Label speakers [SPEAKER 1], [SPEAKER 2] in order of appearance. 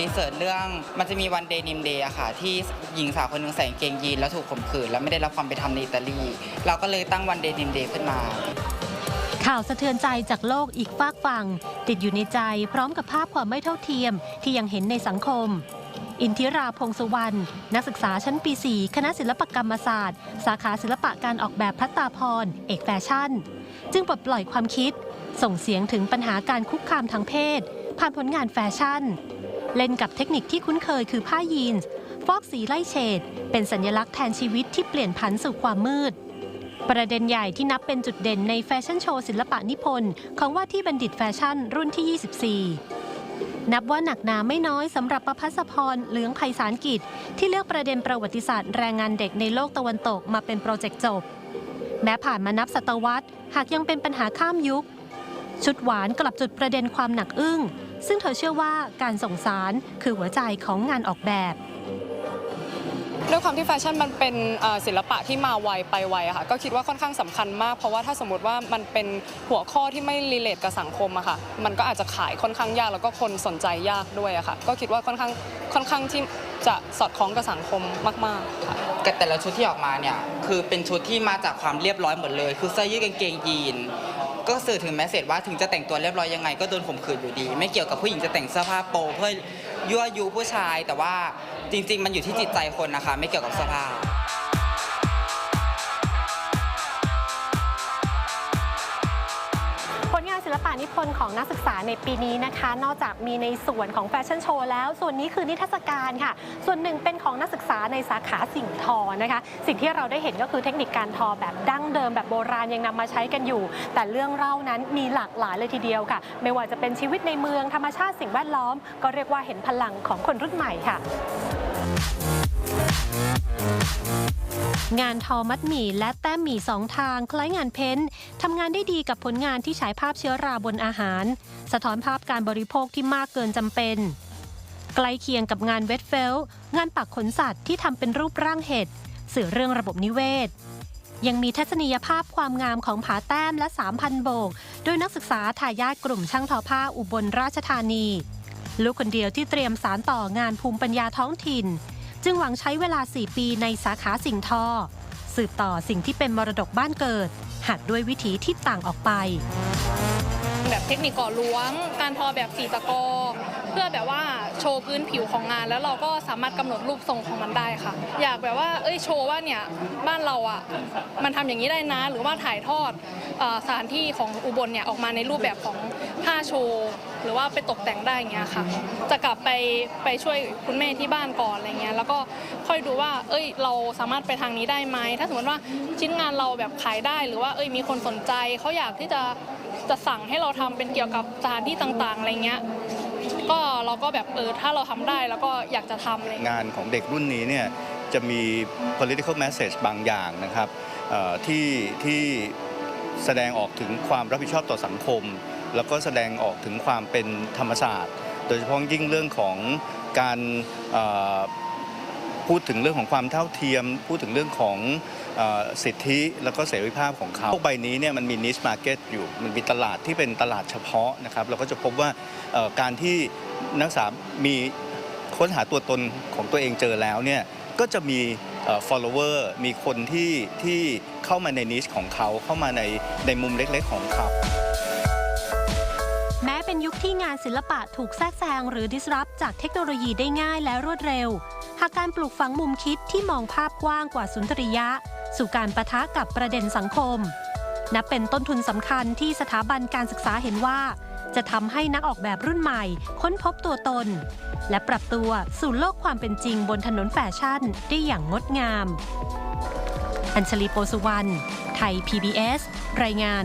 [SPEAKER 1] รีเสิร์ตเรื่องมันจะมีวันเดย์นิมเดย์อะค่ะ ที่หญิงสาวคนหนึงใส่กางเกงยีนแล้วถูกข่มขืน แล้วไม่ได้รับความเป็นธรรมในอิตาลี เราก็เลยตั้งวันเดย์นิมเดย์ขึ้นมา
[SPEAKER 2] ข่าวสะเทือนใจจากโลกอีกฝากฝั่ง ติดอยู่ในใจพร้อมกับภาพความไม่เท่าเทียมที่ยังเห็นในสังคม อินทิราพงสุวรรณนักศึกษาชั้นปี 4 คณะศิลปกรรมศาสตร์ สาขาศิลปะการออกแบบพัตตาพร เอกแฟชั่น จึงปลดปล่อยความคิด ส่งเสียงถึงปัญหาการคุกคามทางเพศ ผ่านผลงานแฟชั่น เล่นกับเทคนิคที่คุ้นเคยคือผ้ายีนส์ฟอกสีไล่เฉด เป็นสัญลักษณ์แทนชีวิตที่เปลี่ยนผันสู่ความมืด ประเด็นใหญ่ที่นับเป็นจุดเด่นในแฟชั่นโชว์ศิลปะนิพนธ์ของว่าที่บัณฑิตแฟชั่นรุ่นที่ 24นับว่าหนักหนาไม่น้อยสำหรับประพัสพรเหลืองไพศาลกิจ ที่เลือกประเด็นประวัติศาสตร์แรงงานเด็กในโลกตะวันตกมาเป็นโปรเจกต์จบ แม้ผ่านมานับศตวรรษ หากยังเป็นปัญหาข้ามยุค ชุดหวานกลับจุดประเด็นความหนักอึ้ง ซึ่งเธอเชื่อว่าการส่งสารคือหัวใจของงานออกแบบ
[SPEAKER 3] ด้วยความที่แฟชั่นมันเป็นเอ่อศิลปะที่มาไวไปไวอะค่ะก็คิดว่าค่อนข้างสำคัญมาก เพราะว่าถ้าสมมติว่ามันเป็นหัวข้อที่ไม่รีเลทกับสังคมอะค่ะมันก็อาจจะขายค่อนข้างยากแล้วก็คนสนใจยากด้วยอะค่ะก็คิดว่าค่อนข้างค่อนข้างที่จะสอดคล้องกับสังคมมากๆค่ะ
[SPEAKER 1] แต่แต่ละชุดที่ออกมาเนี่ยคือเป็นชุดที่มาจากความเรียบร้อยหมดเลย คือเสื้อยืดกางเกงยีน ก็สื่อถึงแมสเซจว่าถึงจะแต่งตัวเรียบร้อยยังไง ก็โดนข่มขืนอยู่ดี ไม่เกี่ยวกับผู้หญิงจะแต่งเสื้อผ้าโปเพื่อยั่วยุผู้ชาย แต่ว่าจริง ๆ มันอยู่ที่จิตใจคนนะคะ ไม่เกี่ยวกับเสื้อผ้า
[SPEAKER 2] นศิลปะนิพนธ์ของนักศึกษาในปีนี้นะคะ นอกจากมีในส่วนของแฟชั่นโชว์แล้ว ส่วนนี้คือนิทรรศการค่ะ ส่วนหนึ่งเป็นของนักศึกษาในสาขาสิ่งทอนะคะ สิ่งที่เราได้เห็นก็คือเทคนิคการทอแบบดั้งเดิมแบบโบราณยังนำมาใช้กันอยู่ แต่เรื่องเล่านั้นมีหลากหลายเลยทีเดียวค่ะ ไม่ว่าจะเป็นชีวิตในเมืองธรรมชาติสิ่งแวดล้อม ก็เรียกว่าเห็นพลังของคนรุ่นใหม่ค่ะ งานทอมัดหมี่และแต้มหมี่สองทางคล้ายงานเพ้นท์ทำงานได้ดีกับผลงานที่ฉายภาพเชื้อราบนอาหาร สะท้อนภาพการบริโภคที่มากเกินจำเป็น ใกล้เคียงกับงานเวทเฟล งานปักขนสัตว์ที่ทำเป็นรูปร่างเห็ดสื่อเรื่องระบบนิเวศ ยังมีทัศนียภาพความงามของผาแต้มและ 3,000 โบก โดยนักศึกษาทายาทกลุ่มช่างทอผ้าอุบลราชธานี ลูกคนเดียวที่เตรียมสารต่องานภูมิปัญญาท้องถิ่น จึงหวังใช้เวลา 4 ปีในสาขาสิ่งทอ สืบต่อสิ่งที่เป็นมรดกบ้านเกิด หัดด้วยวิถีที่ต่างออกไป
[SPEAKER 4] แบบเทคนิคก่อล้วง การทอแบบสีตะกอ เพื่อแบบว่าโชว์พื้นผิวของงาน แล้วเราก็สามารถกำหนดรูปทรงของมันได้ค่ะ อยากแบบว่าเอ้ยโชว์ว่าเนี่ยบ้านเราอะมันทำอย่างนี้ได้นะ หรือว่าถ่ายทอดสถานที่ของอุบลเนี่ยออกมาในรูปแบบของผ้าโชว์หรือว่าไปตกแต่งได้อย่างเงี้ยค่ะ จะกลับไปไปช่วยคุณแม่ที่บ้านก่อนอะไรเงี้ยแล้วก็ค่อยดูว่า เอ้ย เราสามารถไปทางนี้ได้ไหมถ้าสมมติว่าชิ้นงานเราแบบขายได้หรือว่าเอ้ยมีคนสนใจเขาอยากที่จะจะสั่งให้เราทำเป็นเกี่ยวกับสถานที่ต่างๆอะไรเงี้ย ก็เราก็แบบเออถ้าเราทำได้แล้วก็อยากจะทำเงี้ย
[SPEAKER 5] งานของเด็กรุ่นนี้เนี่ยจะมี political message บางอย่างนะครับที่ที่แสดงออกถึงความรับผิดชอบต่อสังคม แล้วก็แสดงออกถึงความเป็นธรรมศาสตร์ โดยเฉพาะยิ่งเรื่องของการพูดถึงเรื่องของความเท่าเทียม พูดถึงเรื่องของ สิทธิแล้วก็เสรีภาพของเขาโลกใบนี้เนี่ยมันมี niche market อยู่มันมีตลาดที่เป็นตลาดเฉพาะนะครับเราก็จะพบว่าการที่นักศึกษามีค้นหาตัวตนของตัวเองเจอแล้วเนี่ยก็จะมี follower มีคนที่ที่เข้ามาในนิชของเขาเข้ามาในในมุมเล็กๆของเขา
[SPEAKER 2] แม้เป็นยุคที่งานศิลปะถูกแทรกแซงหรือ disrupt จากเทคโนโลยีได้ง่ายและรวดเร็ว หากการปลูกฝังมุมคิดที่มองภาพกว้างกว่าสุนทรียะ สู่การประทะกับประเด็นสังคม นับเป็นต้นทุนสำคัญที่สถาบันการศึกษาเห็นว่า จะทำให้นักออกแบบรุ่นใหม่ ค้นพบตัวตน และปรับตัวสู่โลกความเป็นจริงบนถนนแฟชั่นได้อย่างงดงาม อัญชลีโปสุวรรณไทย PBS รายงาน